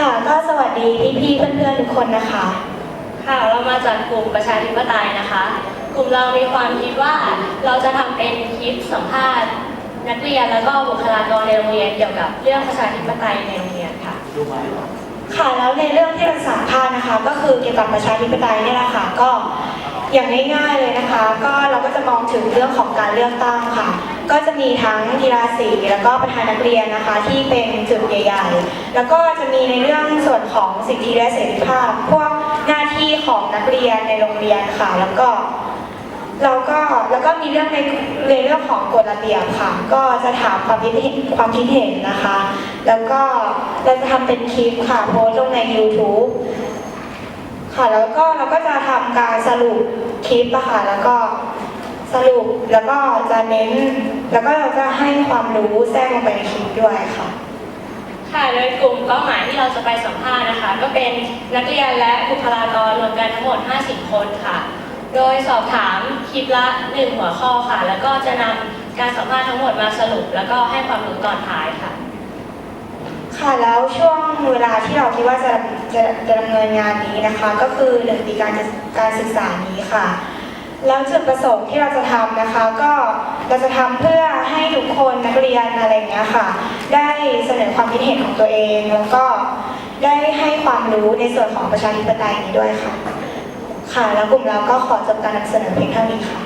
ค่ะก็สวัสดีพี่ๆเพื่อนๆทุกคนนะคะ ค่ะเรามาจากกลุ่มประชาธิปไตยนะคะ กลุ่มเรามีความคิดว่าเราจะทำเป็นคลิปสัมภาษณ์ นักเรียนแล้วก็บุคลากรในโรงเรียนเกี่ยวกับเรื่องประชาธิปไตยในโรงเรียนค่ะค่ะแล้วในเรื่องที่เราสัมภาษณ์นะคะ ก็คือเกี่ยวกับประชาธิปไตยเนี่ยแหละค่ะก็อย่างง่ายๆเลยนะคะ ก็เราก็จะมองถึงเรื่องของการเลือกตั้งค่ะ ก็จะมีทั้งกีฬาสีแล้วก็ประธานนักเรียนนะคะที่เป็นจุดใหญ่ๆ แล้วก็จะมีในเรื่องส่วนของสิทธิและเสรีภาพ พวกหน้าที่ของนักเรียนในโรงเรียนค่ะ แล้วก็แล้วก็แล้วก็มีเรื่องในในเรื่องของกฎระเบียบค่ะ ก็จะถามความคิดเห็นความคิดเห็นนะคะ แล้วก็เราจะทำเป็นคลิปค่ะโพสต์ลงใน YouTube ค่ะแล้วก็เราก็จะทำการสรุปคลิปอะค่ะแล้วก็สรุปแล้วก็จะเน้น แล้วก็เราจะให้ความรู้แทรกลงไปในคลิปด้วยค่ะ ค่ะ โดยกลุ่มเป้าหมายที่เราจะไปสัมภาษณ์นะคะ ก็เป็นนักเรียนและบุคลากรรวมกันทั้งหมด 50 คนค่ะ โดยสอบถามคลิปละหนึ่งหัวข้อค่ะ แล้วก็จะนำการสัมภาษณ์ทั้งหมดมาสรุป แล้วก็ให้ความรู้ตอนท้ายค่ะ ค่ะแล้วช่วงเวลาที่เราคิดว่าจะจะจะดำเนินงานนี้นะคะ ก็คือหนึ่งปีการศึกการศึกษานี้ค่ะ แล้วจุดประสงค์ที่เราจะทำนะคะ ก็ เราจะทำเพื่อให้ทุกคนนักเรียนอะไรเงี้ยค่ะ ได้เสนอความคิดเห็นของตัวเอง แล้วก็ได้ให้ความรู้ในส่วนของประชาธิปไตยนี้ด้วยค่ะ ค่ะ แล้วกลุ่มเราก็ขอจบการนำเสนอเพียงเท่านี้ค่ะ